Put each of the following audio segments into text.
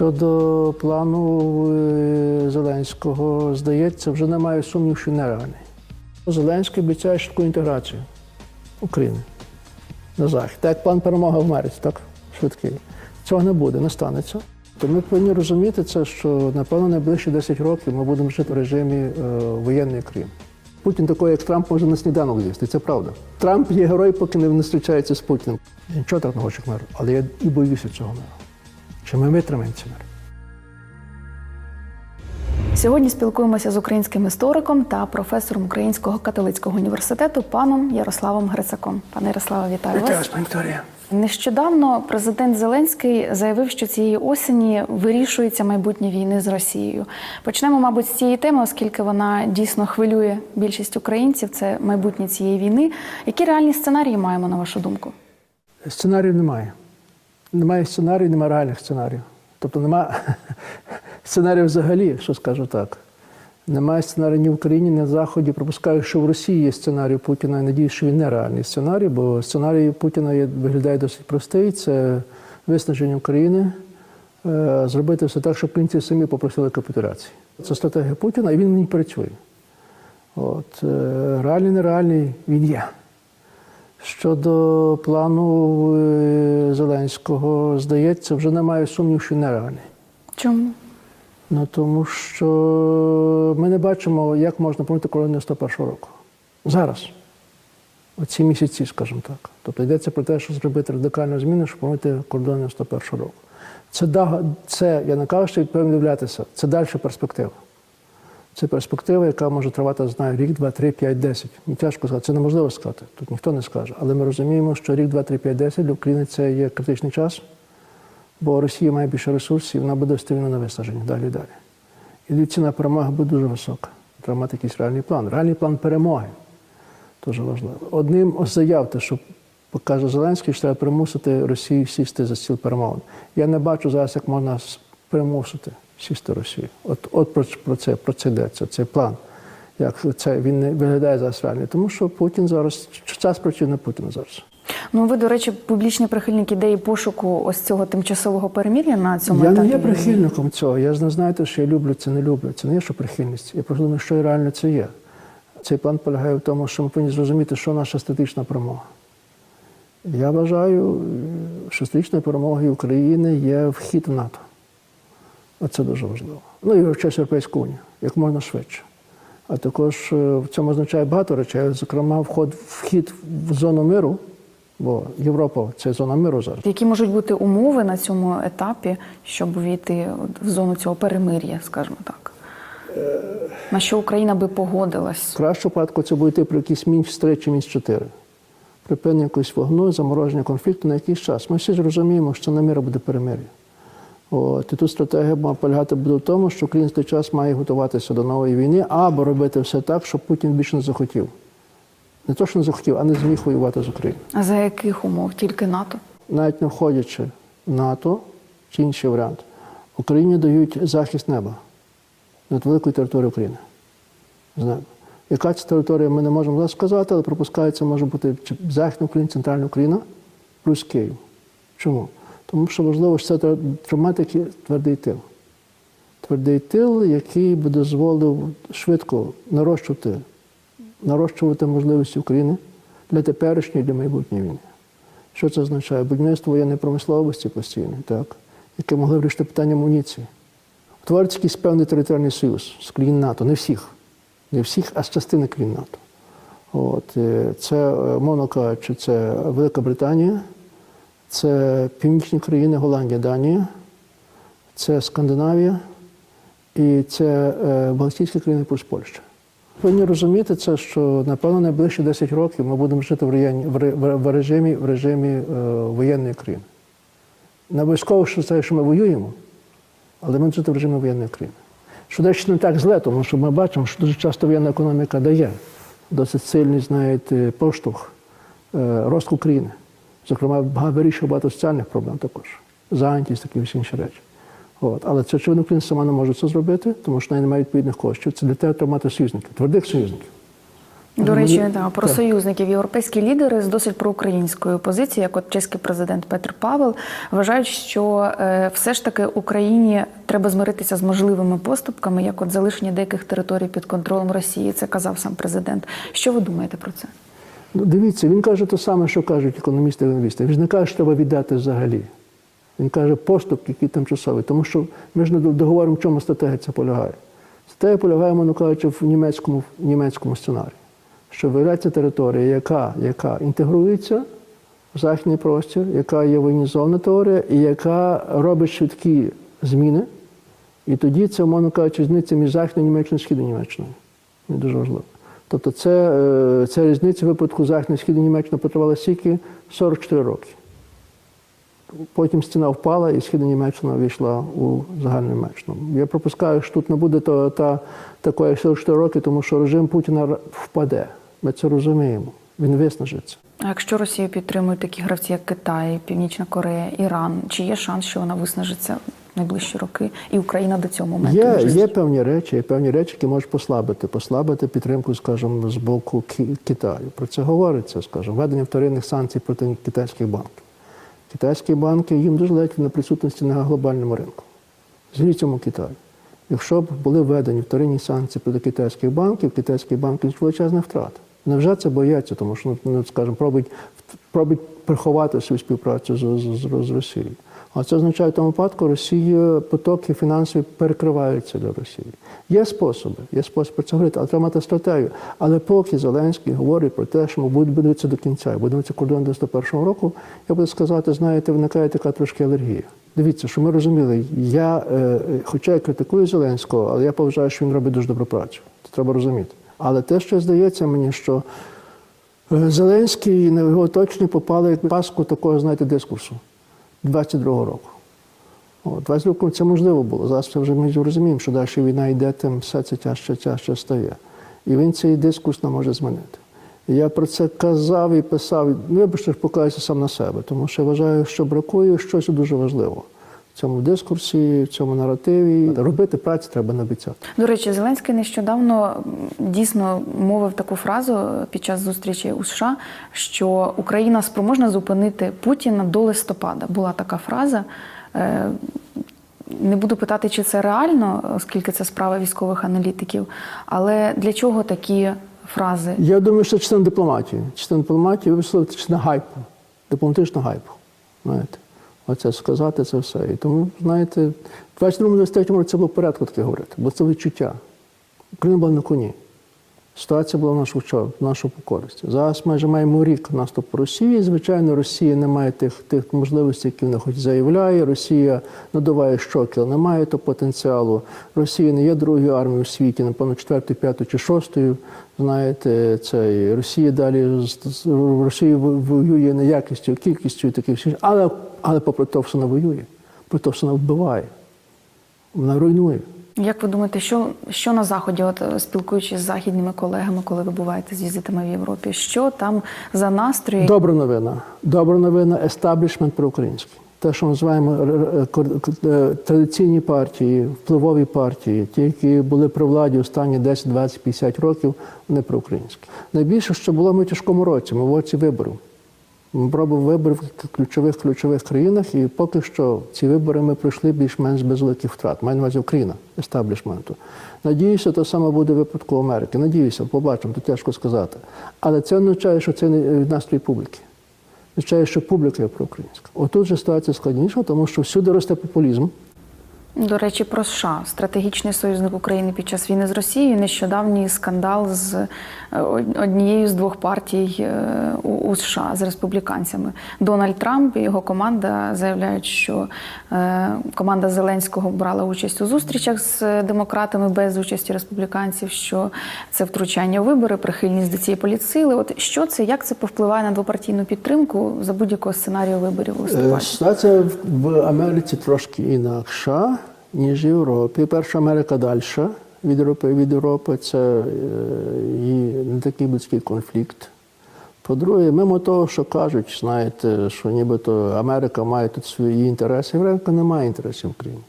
Щодо плану е, Зеленського, здається, вже немає сумнів, що нереальний. Зеленський обіцяє швидку інтеграцію України на захід. Так як план перемоги в Америці, так швидкий. Цього не буде, не станеться. То ми повинні розуміти це, що напевно найближчі 10 років ми будемо жити в режимі е, воєнний Крим. Путін такий, як Трамп, може на сніданок з'їсти. Це правда. Трамп є герой, поки не зустрічається з Путіним. Я нічого так не хочу миру, але я і боюся цього миру. Чи ми витримаємо цей мир? Сьогодні спілкуємося з українським істориком та професором Українського католицького університету паном Ярославом Грицаком. Пане Ярославе, вітаю вас. пані Вікторія. Нещодавно президент Зеленський заявив, що цієї осені вирішується майбутнє війни з Росією. Почнемо, мабуть, з цієї теми, оскільки вона дійсно хвилює більшість українців. Це майбутнє цієї війни. Які реальні сценарії маємо на вашу думку? Сценаріїв немає. Немає сценарію, немає реальних сценаріїв. Тобто немає сценарію взагалі, що скажу так. Немає сценарію ні в Україні, ні на Заході. Пропускаю, що в Росії є сценарій Путіна. і надіюсь, що він не реальний сценарій, бо сценарій Путіна виглядає досить простий. Це виснаження України, е, зробити все так, щоб українці самі попросили капітуляції. Це стратегія Путіна, і він в працює. От, е, реальний, нереальний він є. Щодо плану е, Зеленського, здається, вже немає сумнів, що нереальний. Чому? Ну тому що ми не бачимо, як можна помити кордони 101 року. Зараз. Оці місяці, скажімо так. Тобто йдеться про те, що зробити радикальну зміну, щоб помити кордони 101 року. Це, це я не кажу, що відповідно дивлятися, це далі перспектива. Це перспектива, яка може тривати, знаю, рік, два, три, п'ять, десять. Ну, тяжко сказати, це неможливо сказати. Тут ніхто не скаже. Але ми розуміємо, що рік, два, три, п'ять, десять для України це є критичний час, бо Росія має більше ресурсів, вона буде стивіна на виснаження далі і далі. І ціна перемоги буде дуже висока. Треба мати якийсь реальний план. Реальний план перемоги дуже важливо. Одним з заяв, що покаже Зеленський, що треба примусити Росію сісти за стіл перемовин. Я не бачу зараз, як можна примусити сісти Росію. От, от про, про це про це йдеться, цей план. Як це він не виглядає зараз реально. Тому що Путін зараз час причина Путіна зараз. Ну ви, до речі, публічний прихильник ідеї пошуку ось цього тимчасового перемір'я на цьому Я етапі. не є прихильником цього. Я ж не знаєте, що я люблю це, не люблю. Це не є що прихильність. Я просто думаю, що реально це є. Цей план полягає в тому, що ми повинні зрозуміти, що наша стратегічна перемога. Я вважаю, що стратегічною перемогою України є вхід в НАТО. Оце дуже важливо. Ну і через Європейську унію, як можна швидше. А також е, в цьому означає багато речей, зокрема, вход, вхід в зону миру, бо Європа це зона миру зараз. Які можуть бути умови на цьому етапі, щоб увійти в зону цього перемир'я, скажімо так? На що Україна би погодилась? В кращому випадку це буде йти про якийсь мінус 3 чи мінус 4. Припинення якогось вогну, замороження конфлікту на якийсь час. Ми всі ж розуміємо, що на мира буде перемир'я. От, і тут стратегія має полягати буде в тому, що Україна в той час має готуватися до нової війни або робити все так, щоб Путін більше не захотів. Не то, що не захотів, а не зміг воювати з Україною. А за яких умов? Тільки НАТО? Навіть не входячи в НАТО чи інший варіант, Україні дають захист неба над великою територією України. З неба. Яка це територія, ми не можемо зараз сказати, але припускається, може бути чи Західна Україна, Центральна Україна, плюс Київ. Чому? Тому що важливо, що це такий твердий тил. Твердий тил, який би дозволив швидко нарощувати, нарощувати можливості України для теперішньої, для майбутньої війни. Що це означає? Будівництво воєнної промисловості постійне, так, яке могли вирішити питання амуніції. Утвориться якийсь певний територіальний союз з країн НАТО, не всіх, не всіх, а з частини країн НАТО. От, е, це, е, мовно кажучи, це Велика Британія, це північні країни Голландія, Данія, це Скандинавія і це е, Балтійські країни плюс Польща. Повинні розуміти це, що напевно найближчі 10 років ми будемо жити в, районі, в, режимі, в режимі е, воєнної країни. Не обов'язково, що це, що ми воюємо, але ми жити в режимі воєнної країни. Що дещо не так зле, тому що ми бачимо, що дуже часто воєнна економіка дає досить сильний, знаєте, поштовх е, розвитку України. Зокрема, багато вирішує багато соціальних проблем також. Зайнятість, такі всі інші речі. От. Але це очевидно, Україна сама не може це зробити, тому що в неї немає відповідних коштів. Це для того треба мати союзників, твердих союзників. До Мені- речі, да, про так. союзників європейські лідери з досить проукраїнською позицією, як от чеський президент Петр Павел, вважають, що е, все ж таки Україні треба змиритися з можливими поступками, як от залишення деяких територій під контролем Росії. Це казав сам президент. Що ви думаєте про це? Ну, дивіться, він каже те саме, що кажуть економісти і лінгвісти. Він не каже, що треба віддати взагалі. Він каже поступки, які тимчасові. Тому що ми ж не договоримо, в чому стратегія ця полягає. Стратегія полягає, мовно кажучи, в німецькому, в німецькому сценарії. Що виявляється територія, яка, яка інтегрується в західний простір, яка є воєнізована теорія, і яка робить швидкі зміни. І тоді це, умовно кажучи, різниця між Західною Німеччиною і Східною Німеччиною. Це дуже важливо. Тобто це, е, ця різниця випадку Західної Східної Німеччини потривала стільки 44 роки. Потім стіна впала, і Східна Німеччина війшла у загальну Німеччину. Я пропускаю, що тут не буде то, та, такої 44 роки, тому що режим Путіна впаде. Ми це розуміємо. Він виснажиться. А якщо Росію підтримують такі гравці, як Китай, Північна Корея, Іран, чи є шанс, що вона виснажиться найближчі роки, і Україна до цього моменту Є, є певні речі, є певні речі, які можуть послабити, послабити підтримку, скажімо, з боку Китаю. Про це говориться, скажімо, введення вторинних санкцій проти китайських банків. Китайські банки їм дуже ледь на присутності на глобальному ринку. Зріть цьому Китаю. Якщо б були введені вторинні санкції проти китайських банків, китайські банки з величезних втрат. Невже це бояться, тому що, ну, скажімо, пробують, пробують приховати свою співпрацю з, з, з, з Росією. А це означає, в тому випадку Росія потоки фінансові перекриваються для Росії. Є способи, є спосіб про це говорити, але треба мати стратегію. Але поки Зеленський говорить про те, що ми будемо дивитися до кінця, будемо дивитися кордон 91 року, я буду сказати, знаєте, виникає така трошки алергія. Дивіться, що ми розуміли, я, е, хоча я критикую Зеленського, але я поважаю, що він робить дуже добру працю. Це треба розуміти. Але те, що здається мені, що е, Зеленський на його оточення попали як паску такого, знаєте, дискурсу 22-го року. О, 20 років це можливо було. Зараз вже ми розуміємо, що далі війна йде, тим все це тяжче, тяжче стає. І він цей дискус не може змінити. Я про це казав і писав. Ну, Вибачте, покаюся сам на себе, тому що вважаю, що бракує щось дуже важливого в цьому дискурсі, в цьому наративі. Робити працю треба не обіцяти. До речі, Зеленський нещодавно дійсно мовив таку фразу під час зустрічі у США, що Україна спроможна зупинити Путіна до листопада. Була така фраза. Е, Не буду питати, чи це реально, оскільки це справа військових аналітиків. Але для чого такі фрази? Я думаю, що це частина дипломатії. Частина дипломатії, висловити частина гайпу, дипломатичного гайпу. Знаєте, оце сказати це все. І тому, знаєте, в 22-23 році це було порядку таке говорити, бо це відчуття. Україна була на коні. Ситуація була в нашу в нашу користь. Зараз майже маємо рік наступу Росії. Звичайно, Росія не має тих, тих можливостей, які вона хоч заявляє. Росія надуває щоки, але не має того потенціалу. Росія не є другою армією у світі, напевно, четвертою, п'ятою чи шостою. Знаєте, це Росія далі з- Росія воює не якістю, а кількістю таке все. Але, але попри те, все вона воює, про те, все вона вбиває, вона руйнує. Як ви думаєте, що, що на заході, от е, спілкуючись з західними колегами, коли ви буваєте з візитами в Європі, що там за настрої? Добра новина. Добра новина естаблішмент проукраїнський. Те, що ми називаємо кор- к- е, традиційні партії, впливові партії, ті, які були при владі останні 10, 20, 50 років, вони проукраїнські. Найбільше, що було ми в тяжкому році, ми в році виборів. Ми пробували вибори в ключових ключових країнах, і поки що ці вибори ми пройшли більш-менш без великих втрат. Маю на увазі Україна, естаблішменту. Надіюся, те саме буде в випадку Америки. Надіюся, побачимо, то тяжко сказати. Але це означає, що це не від настрій публіки. Означає, що публіка є проукраїнська. Отут же ситуація складніша, тому що всюди росте популізм. До речі, про США стратегічний союзник України під час війни з Росією. Нещодавній скандал з е, однією з двох партій е, у США з республіканцями. Дональд Трамп і його команда заявляють, що е, команда Зеленського брала участь у зустрічах з демократами без участі республіканців. Що це втручання у вибори, прихильність до цієї політсили. От що це, як це повпливає на двопартійну підтримку за будь-якого сценарію виборів у листопаді? Ситуація в Америці трошки інакша, ніж в Європі. Перша Америка далі від Європи. Від Європи це е, і не такий близький конфлікт. По-друге, мимо того, що кажуть, знаєте, що нібито Америка має тут свої інтереси, Америка не має інтересів в Україні.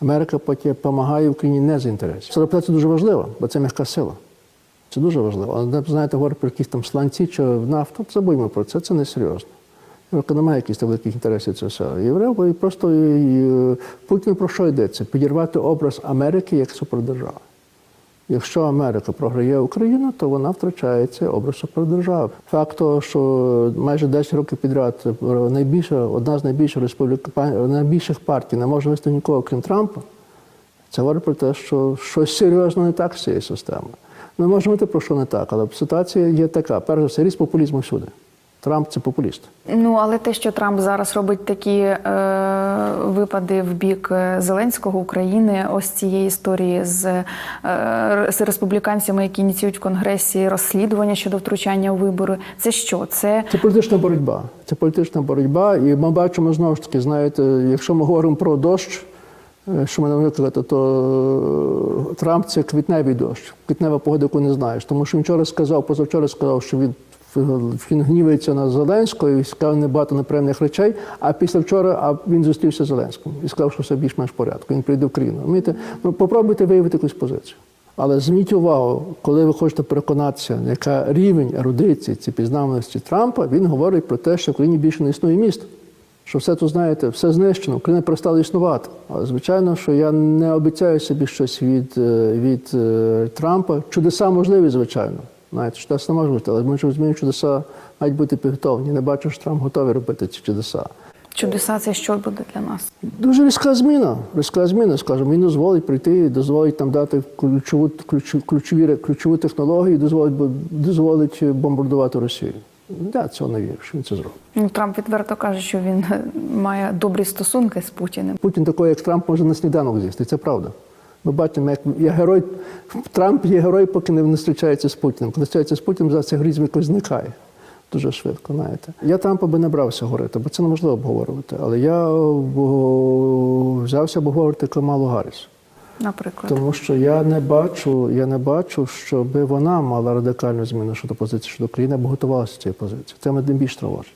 Америка допомагає Україні не з інтересів. Це репутація дуже важлива, бо це м'яка сила. Це дуже важливо. Але знаєте, говорить про якісь там сланці чи нафту, забудьмо про це, це не серйозно. Європа не має якихось великих інтересів це все. Європа і просто і, і, Путін про що йдеться? Підірвати образ Америки як супердержави. Якщо Америка програє Україну, то вона втрачає цей образ супердержави. Факт того, що майже 10 років підряд найбільша, одна з найбільших республіка, найбільших партій не може вести нікого, крім Трампа, це говорить про те, що щось серйозно не так з цією системою. Ми можемо говорити про що не так, але ситуація є така. Перш за все, ріст популізму всюди. Трамп це популіст. Ну але те, що Трамп зараз робить такі е, випади в бік е, Зеленського України, ось цієї історії з, е, з республіканцями, які ініціюють в конгресі розслідування щодо втручання у вибори. Це що? Це Це політична боротьба. Це політична боротьба, і ми бачимо знову ж таки, знаєте, якщо ми говоримо про дощ, е, що мене викликати, то е, Трамп це квітневий дощ, квітнева погода, яку не знаєш. Тому що він вчора сказав, позавчора сказав, що він він гнівається на Зеленського і сказав небагато неприємних речей. А після вчора а він зустрівся з Зеленським і сказав, що все більш-менш порядку. Він прийде в країну. Ну, попробуйте виявити якусь позицію. Але зверніть увагу, коли ви хочете переконатися, яка рівень ерудиції чи пізнаваності Трампа, він говорить про те, що в Україні більше не існує міст. Що все тут, знаєте, все знищено, Україна перестала існувати. Але звичайно, що я не обіцяю собі щось від, е, від е, Трампа. Чудеса можливі, звичайно. Знаєте, чудеса не можуть бути, але ми ж розуміємо, чудеса мають бути підготовлені. Не бачу, що Трамп готовий робити ці чудеса. чудеса, це що буде для нас? Дуже різка зміна. Різка зміна, скажімо, він дозволить прийти, дозволить там дати ключову, ключові, ключові, ключову технологію, дозволить, дозволить бомбардувати Росію. Я цього не вірю, що він це зробить. Ну Трамп відверто каже, що він е, має добрі стосунки з Путіним. Путін такий, як Трамп, може на сніданок з'їсти. Це правда. Ми бачимо, як є герой. Трамп є герой, поки не зустрічається з Путіним. Коли зустрічається з Путіним, за цей грізм якось зникає. Дуже швидко, знаєте. Я Трампа би не брався говорити, бо це неможливо обговорювати. Але я о, взявся обговорювати Камалу Гарріс. Наприклад, Тому що я не бачу, я не бачу, щоб вона мала радикальну зміну щодо позиції щодо України, або готувалася до цієї позиції. Це мене більш тривожить.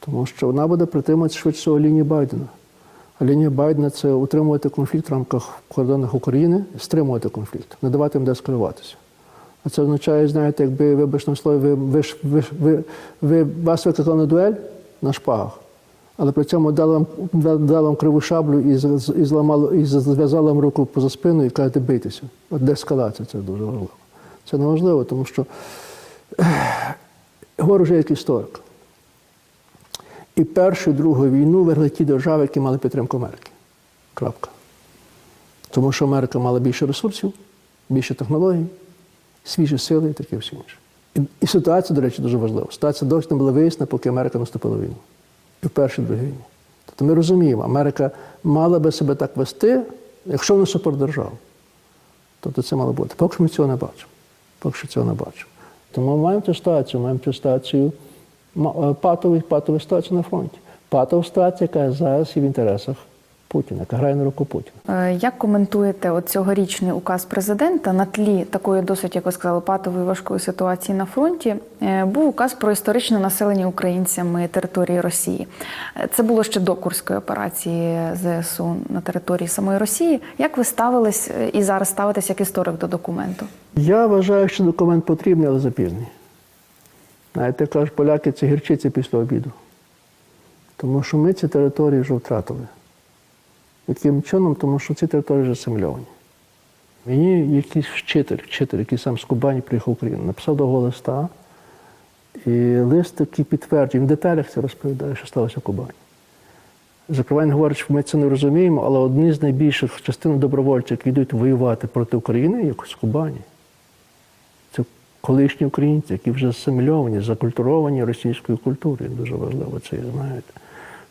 Тому що вона буде притримуватися швидше лінії Байдена. Лінія Байдена це утримувати конфлікт в рамках кордонах України, стримувати конфлікт, не давати їм деескалюватися. А це означає, знаєте, якби, вибачте на слові, ви, ви, ви, ви, ви, вас викликали на дуель на шпагах, але при цьому дали вам, дали вам криву шаблю і, і, зламали, і зв'язали вам руку поза спину і кажете бийтеся. От деескалація це дуже важливо. Це не важливо, тому що говорю вже як історик. І Першу, і Другу війну виграли ті держави, які мали підтримку Америки. Крапка. Тому що Америка мала більше ресурсів, більше технологій, свіжі сили і таке все інше. І, і ситуація, до речі, дуже важлива. Ситуація досі не була вияснена, поки Америка наступила війну. І в першій, другій війні. Тобто ми розуміємо, Америка мала би себе так вести, якщо вона супердержава. Тобто це мало бути. Поки що ми цього не бачимо. Поки що цього не бачимо. Тому ми маємо цю ситуацію, маємо цю ситуацію е, патову, патову ситуацію на фронті. Патова ситуація, яка зараз є в інтересах Путіна, яка грає на руку Путіна. Е, Як коментуєте от цьогорічний указ президента на тлі такої досить, як ви сказали, патової важкої ситуації на фронті? Е, Був указ про історичне населення українцями території Росії. Це було ще до Курської операції ЗСУ на території самої Росії. Як ви ставились і зараз ставитесь як історик до документу? Я вважаю, що документ потрібний, але запізний. Знаєте, кажуть, поляки це гірчиця після обіду. Тому що ми ці території вже втратили. Яким чином? Тому що ці території вже асимільовані. Мені якийсь вчитель, вчитель, який сам з Кубані приїхав в Україну, написав довго листа, і лист такий підтверджує, в деталях це розповідає, що сталося в Кубані. Зокрема, він говорить, що ми це не розуміємо, але одні з найбільших частин добровольців, які йдуть воювати проти України, як з Кубані. Колишні українці, які вже асимільовані, закультуровані російською культурою. Дуже важливо це, знаєте.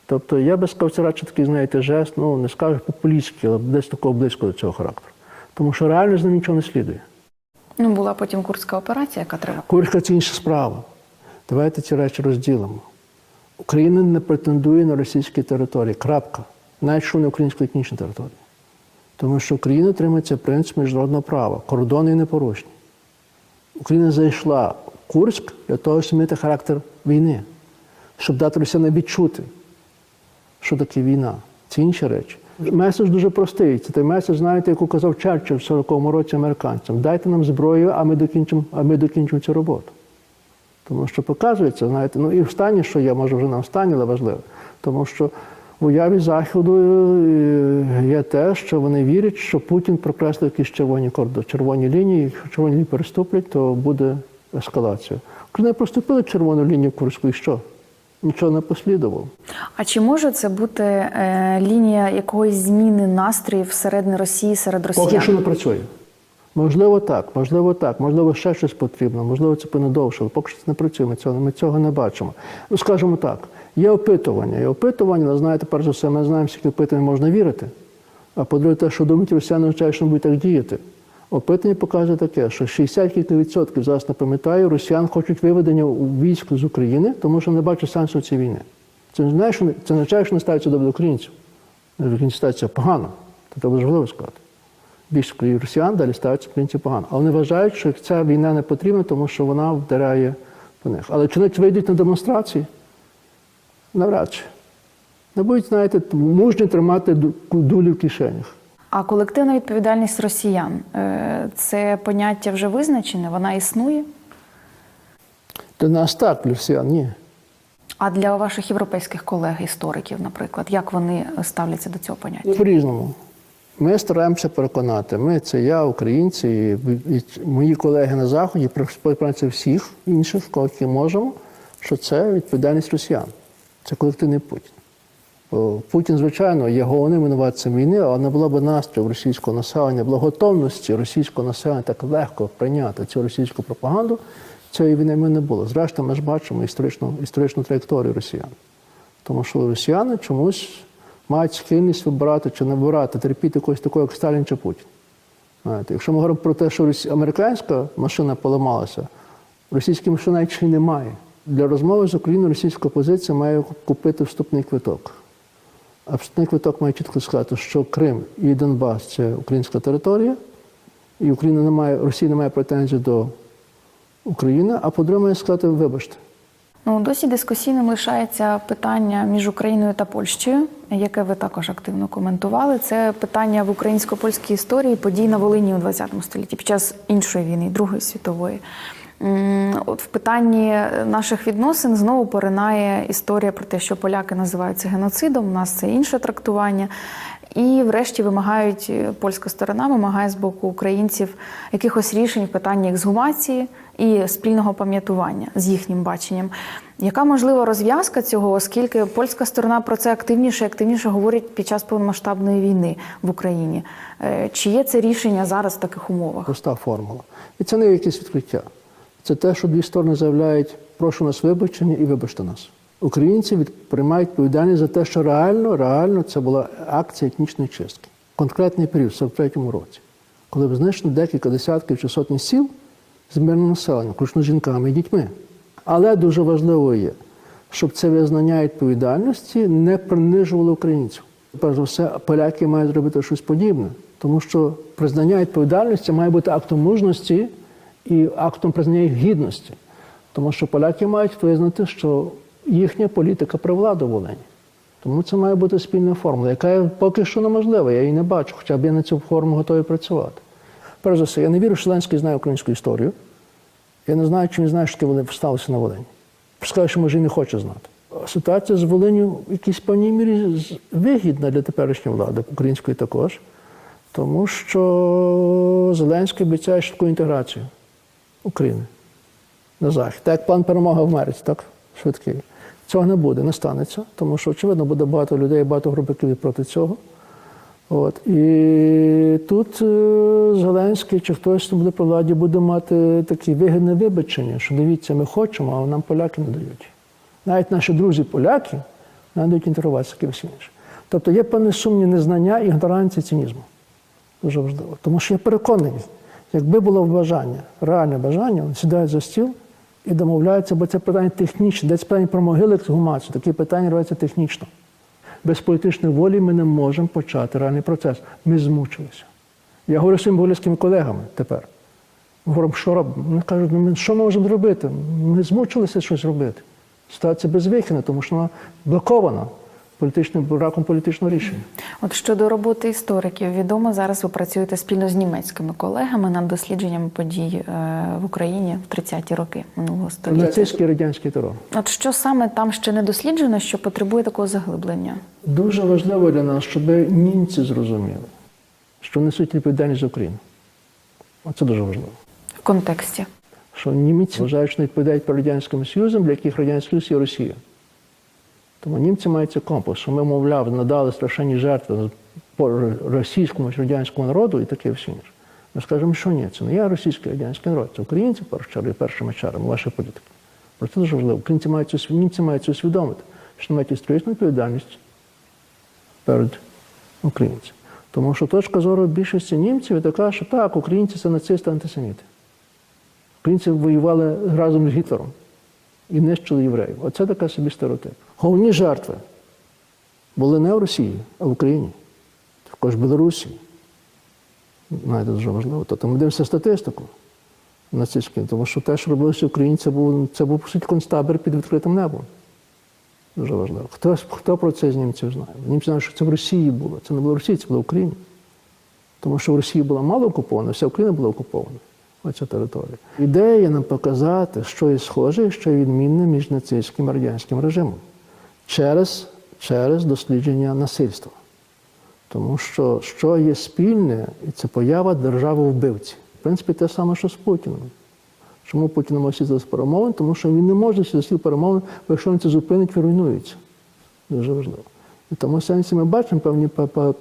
Тобто я би сказав, це радше такий, знаєте, жест, ну не скажу популістський, але десь такого близько до цього характеру. Тому що реально з ним нічого не слідує. Ну була потім Курська операція, яка тривала. Курська це інша справа. Давайте ці речі розділимо. Україна не претендує на російські території. Крапка. Навіть що не української етнічні території. Тому що Україна тримається принцип міжнародного права. Кордони непорушні. Україна зайшла в Курськ для того, щоб змінити характер війни, щоб дати росіянам відчути, що таке війна. Це інші речі. Меседж дуже простий. Це той меседж, знаєте, яку казав Черчилль в 40-му році американцям. Дайте нам зброю, а ми докінчимо, а ми докінчимо цю роботу. Тому що показується, знаєте, ну і в стані, що є, може вже не в стані, але важливо. Тому що уяві Заходу е, є те, що вони вірять, що Путін прокреслив якісь червоні кордони, червоні лінії. Якщо червоні лінії переступлять, то буде ескалація. Коли не проступили червону лінію в Курську, і що? Нічого не послідувало. А чи може це бути е, лінія якоїсь зміни настроїв всередині Росії серед росіян? Поки що не працює. Можливо, так, можливо, так, можливо, ще щось потрібно, можливо, це повинно довше, але поки що це не працює, ми цього, ми цього не бачимо. Ну, скажімо так, є опитування. Є опитування, але знаєте, перш за все, ми знаємо, скільки опитувань можна вірити. А по-друге, те, що думають росіяни, означає, що будуть так діяти. Опитання показує таке, що 60 кілька відсотків, зараз не пам'ятаю, росіян хочуть виведення військ з України, тому що не бачать сенсу цієї війни. Це не означає, що не- це означає, що не ставиться до українців. Українці ставляться погано. Це треба важливо сказати більш росіян далі ставиться українці погано. Але вони вважають, що ця війна не потрібна, тому що вона вдаряє по них. Але чи вони вийдуть на демонстрації? Навряд чи. Не будуть, знаєте, мужні тримати ду- дулі в кишенях. А колективна відповідальність росіян е, це поняття вже визначене, вона існує. Для нас так, для росіян ні. А для ваших європейських колег, істориків, наприклад, як вони ставляться до цього поняття? По-різному. Ми стараємося переконати. Ми це я, українці, і, мої колеги на Заході, співпраці всіх інших, кого можемо, що це відповідальність росіян. Це колективний Путін. Путін, звичайно, є головним винуватцем війни, але не було б настрою російського населення, було готовності російського населення так легко прийняти цю російську пропаганду, цієї війни ми не було. Зрештою, ми ж бачимо історичну, історичну траєкторію росіян. Тому що росіяни чомусь мають схильність вибирати чи не вибирати, терпіти когось такого, як Сталін чи Путін. Знаєте, якщо ми говоримо про те, що американська машина поламалася, російської машини й немає. Для розмови з Україною російська опозиція має купити вступний квиток. А вступний квиток має чітко сказати, що Крим і Донбас це українська територія, і Україна не має, Росія не має претензій до України, а по-друге, має сказати, вибачте. Ну досі дискусійним лишається питання між Україною та Польщею, яке ви також активно коментували. Це питання в українсько-польській історії подій на Волині у ХХ столітті під час іншої війни, Другої світової. От в питанні наших відносин знову поринає історія про те, що поляки називаються геноцидом. У нас це інше трактування. І, врешті, вимагають е, польська сторона вимагає з боку українців якихось рішень в питанні ексгумації і спільного пам'ятування з їхнім баченням. Яка можлива розв'язка цього, оскільки польська сторона про це активніше і активніше говорить під час повномасштабної війни в Україні? Е, Чи є це рішення зараз в таких умовах? проста формула. І це не якесь відкриття. Це те, що дві сторони заявляють, прошу нас вибачення і вибачте нас. Українці приймають відповідальність за те, що реально, реально це була акція етнічної чистки. Конкретний період, в 43-му році, коли б знищено декілька десятків чи сотень сіл з мирним населенням, включно з жінками і дітьми. Але дуже важливо є, щоб це визнання відповідальності не принижувало українців. Перш за все, поляки мають зробити щось подібне, тому що признання відповідальності має бути актом мужності і актом признання їх гідності. Тому що поляки мають визнати, що їхня політика при владу в Волині. Тому це має бути спільна формула, яка поки що неможлива, я її не бачу, хоча б я на цю форму готовий працювати. Перш за все, я не вірю, що Ленський знає українську історію. Я не знаю, чи він знає, що вони сталося на Волині. Скажу, що може і не хоче знати. Ситуація з Волиню в якійсь певній мірі вигідна для теперішньої влади, української також, тому що Зеленський обіцяє швидку інтеграцію України на захід. Так як план перемоги в Америці, так? Швидкий. Цього не буде, не станеться, тому що, очевидно, буде багато людей, багато груп, які проти цього. От. І тут е, Зеленський чи хтось хто буде при владі буде мати такі вигідне вибачення, що дивіться, ми хочемо, а нам поляки не дають. Навіть наші друзі поляки нам дають інтервацію кимось іншим. Тобто є певне сумні незнання, ігноранції, цинізму. Дуже важливо. Тому що я переконаний, якби було бажання, реальне бажання, вони сідають за стіл і домовляються, бо це питання технічне, де це питання про могили ексгумацію, такі питання робляться технічно. Без політичної волі ми не можемо почати реальний процес. Ми змучилися. Я говорю з своїми волівськими колегами тепер. Говоримо, що робимо? Вони кажуть, ну що ми можемо зробити? Ми змучилися щось робити. Ситуація безвихідна, тому що вона блокована. Політичним браком політичного рішення. От щодо роботи істориків, відомо зараз ви працюєте спільно з німецькими колегами над дослідженнями подій е, в Україні в 30-ті роки минулого століття. Нацистський радянський терор. От що саме там ще не досліджено, що потребує такого заглиблення? Дуже важливо для нас, щоб німці зрозуміли, що несуть відповідальність за Україну. Оце дуже важливо. В контексті. Що німці вважають, що не відповідають перед Радянським Союзом, для яких Радянський Союз є Росія. Тому німці мають цей компас, що ми, мовляв, надали страшенні жертви російському чи радянському народу і таке все інше. Ми скажемо, що ні, це не я російський радянський народ, це українці першу чергу і першими чарами вашої політики. Про це дуже важливо. Українці мають це, німці мають це усвідомити, що мають історичну відповідальність перед українцями. Тому що точка зору більшості німців така, що так, українці це нацисти антисеміти. Українці воювали разом з Гітлером і нищили євреїв. Оце така собі стереотип. Головні жертви були не в Росії, а в Україні, також в Білорусі. Знаєте, дуже важливо. Тобто ми дивимося статистику нацистську, тому що те, що робилося українці, це був, це був по суті концтабір під відкритим небом. Дуже важливо. Хто, хто про це з німців знає? Німці знають, що це в Росії було. Це не було в Росії, це було в Україні. Тому що в Росії була мало окупована, вся Україна була окупована. Оця територія. Ідея нам показати, що є схоже що є відмінне між нацистським і радянським режимом через, через дослідження насильства. Тому що що є спільне, і це поява держави вбивці. В принципі, те саме, що з Путіним. Чому Путін може сісти з перемовин? Тому що він не може сісти з перемовин, бо якщо він це зупинить, він руйнується. Дуже важливо. І тому сенсі ми бачимо певні,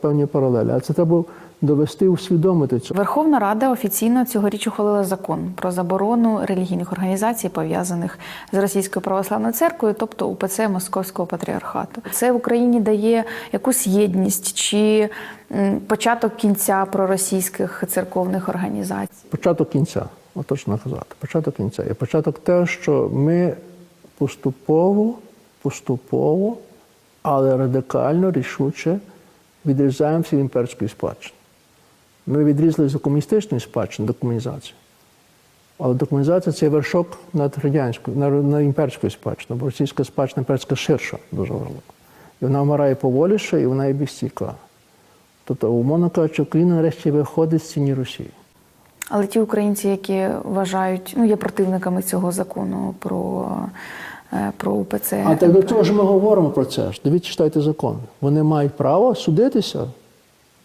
певні паралелі, але це треба довести, усвідомити цю. Верховна Рада офіційно цьогоріч ухвалила закон про заборону релігійних організацій, пов'язаних з Російською православною церквою, тобто УПЦ Московського патріархату. Це в Україні дає якусь єдність чи початок кінця проросійських церковних організацій. Початок кінця, от точно казати. Початок кінця. І початок те, що ми поступово, поступово, але радикально, рішуче відрізаємося від імперської спадщини. Ми відрізалися від комуністичної спадщини до комунізації. Але декомунізація це вершок над радянською, над імперською спадщиною, бо російська спадщина імперська ширша, дуже важливо. І вона вмирає поволіше, і вона є більш. Тобто, умовно кажучи, Україна нарешті виходить з ціні Росії. Але ті українці, які вважають, ну є противниками цього закону про, е, про УПЦ. А так до того ж ми говоримо про це. Дивіться, читайте закон. Вони мають право судитися,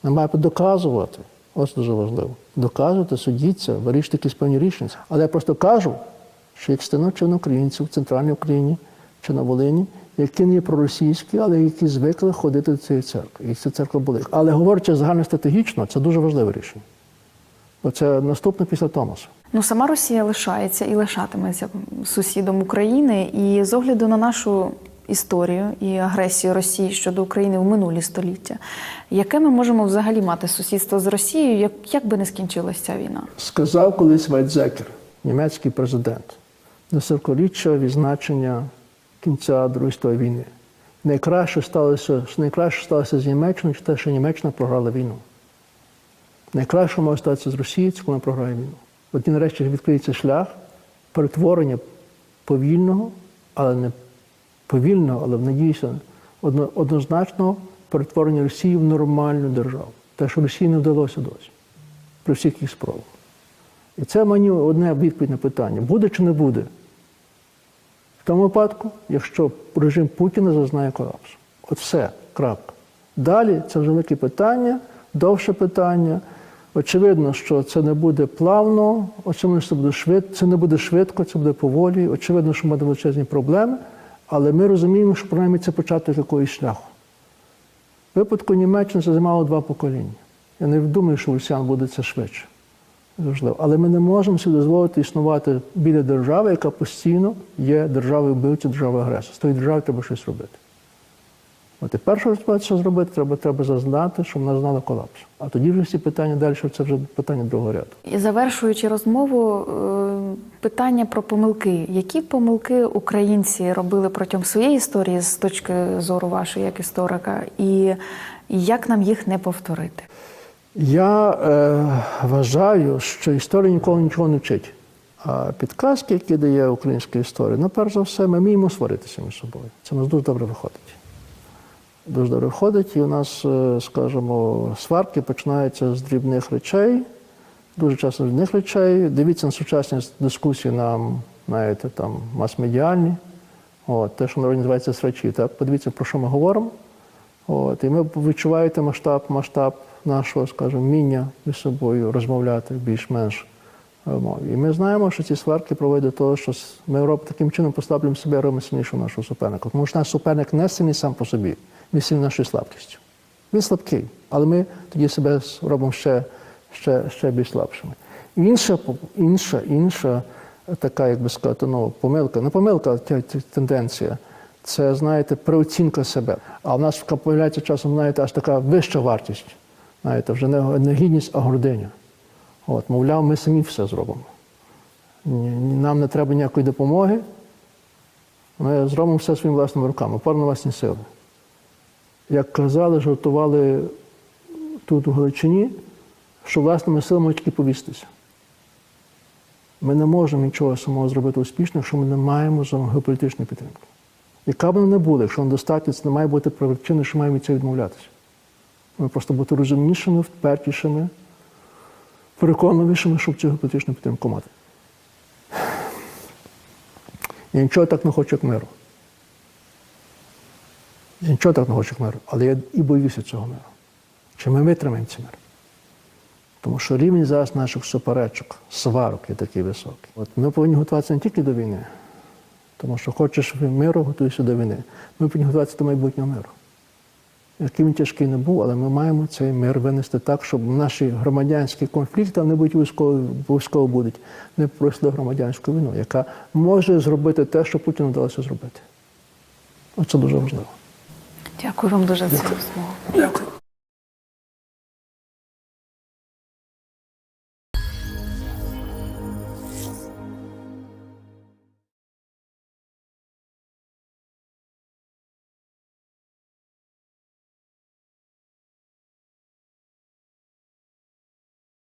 не мають доказувати. Ось дуже важливо. Доказувати, судіться, вирішити якісь певні рішення. Але я просто кажу, що як на українців в центральній Україні чи на Волині, які не є проросійські, але які звикли ходити до цієї церкви. І ця церква були. Але говорячи загальностратегічно, це дуже важливе рішення. Бо це наступне після Томаса. Ну, сама Росія лишається і лишатиметься сусідом України. І з огляду на нашу історію і агресію Росії щодо України в минулі століття, яке ми можемо взагалі мати сусідство з Росією, як, як би не скінчилася ця війна? Сказав колись Вайдзекер, німецький президент, до 40-річчя відзначення кінця Другої світової війни. Найкраще сталося, найкраще сталося з Німеччиною, те, що Німеччина програла війну. Найкраще може статися з Росією, коли вона програє війну. От і нарешті відкриється шлях перетворення повільного, але не повільного, але надіюся, одно- однозначного перетворення Росії в нормальну державу. Те, що Росії не вдалося досі при всіх їх спробах. І це мені одне відповідь на питання: буде чи не буде? В тому випадку, якщо режим Путіна зазнає колапсу. От все, крапка. Далі це велике питання, довше питання. Очевидно, що це не буде плавно, очевидно, що це буде швидко, це не буде швидко, це буде поволі. Очевидно, що буде величезні проблеми, але ми розуміємо, що принаймні це початок якогось шляху. В випадку Німеччини це займало два покоління. Я не думаю, що у росіян буде це швидше. Важливо. Але ми не можемо собі дозволити існувати біля держави, яка постійно є державою вбивці, державою агресора. З тої держави треба щось робити. От і перше, що зробити, треба, треба зазнати, щоб вона знала колапс. А тоді вже всі питання далі, це вже питання другого ряду. І завершуючи розмову, е, питання про помилки. Які помилки українці робили протягом своєї історії з точки зору вашої як історика, і як нам їх не повторити? Я е, вважаю, що історія ніколи нічого не вчить. А підказки, які дає українська історія, ну, перш за все, ми вміємо сваритися між собою. Це у нас дуже добре виходить. Дуже добре входить, і у нас, е, скажімо, сварки починаються з дрібних речей, дуже часто з дрібних речей. Дивіться на сучасні дискусії нам, знаєте, там мас-медіальні. Те, що народі називається срачі. Так? Подивіться, про що ми говоримо. От, і ми відчуваєте масштаб, масштаб нашого, скажімо, вміння між собою розмовляти більш-менш. І ми знаємо, що ці сварки проводять до того, що ми таким чином послаблюємо себе, робимо сильнішого нашого суперника. Тому що наш суперник не сильний сам по собі, він сильний нашою слабкістю. Він слабкий, але ми тоді себе робимо ще, ще, ще більш слабшими. Інша, інша, інша така, як би сказати, ну, помилка, не помилка, а тенденція. Це, знаєте, переоцінка себе. А в нас появляється часом, знаєте, аж така вища вартість. Знаєте, вже не, гідність, а гординя. От, мовляв, ми самі все зробимо. Нам не треба ніякої допомоги. Ми зробимо все своїми власними руками, опор на власні сили. Як казали, жартували тут у Галичині, що власними силами тільки повістися. Ми не можемо нічого самого зробити успішно, якщо ми не маємо геополітичної підтримки. Яка б вона не була, якщо недостатньо, це не має бути причиною, що маємо від цього відмовлятися. Ми просто бути розумнішими, впертішими, переконливішими, щоб цю геополітичну підтримку мати. Я нічого так не хочу, як миру. Я нічого так не хочу, миру, але я і боюся цього миру. Чи ми витримаємо цей мир? Тому що рівень зараз наших суперечок, сварок є такий високий. От ми повинні готуватися не тільки до війни, тому що хочеш миру, готуйся до війни. Ми повинні готуватися до майбутнього миру. Який він тяжкий не був, але ми маємо цей мир винести так, щоб наші громадянські конфлікти, не будуть військово, будуть, не пройшли громадянську війну, яка може зробити те, що Путіну вдалося зробити. Оце дуже важливо. Дякую вам дуже за цю розмову. Дякую.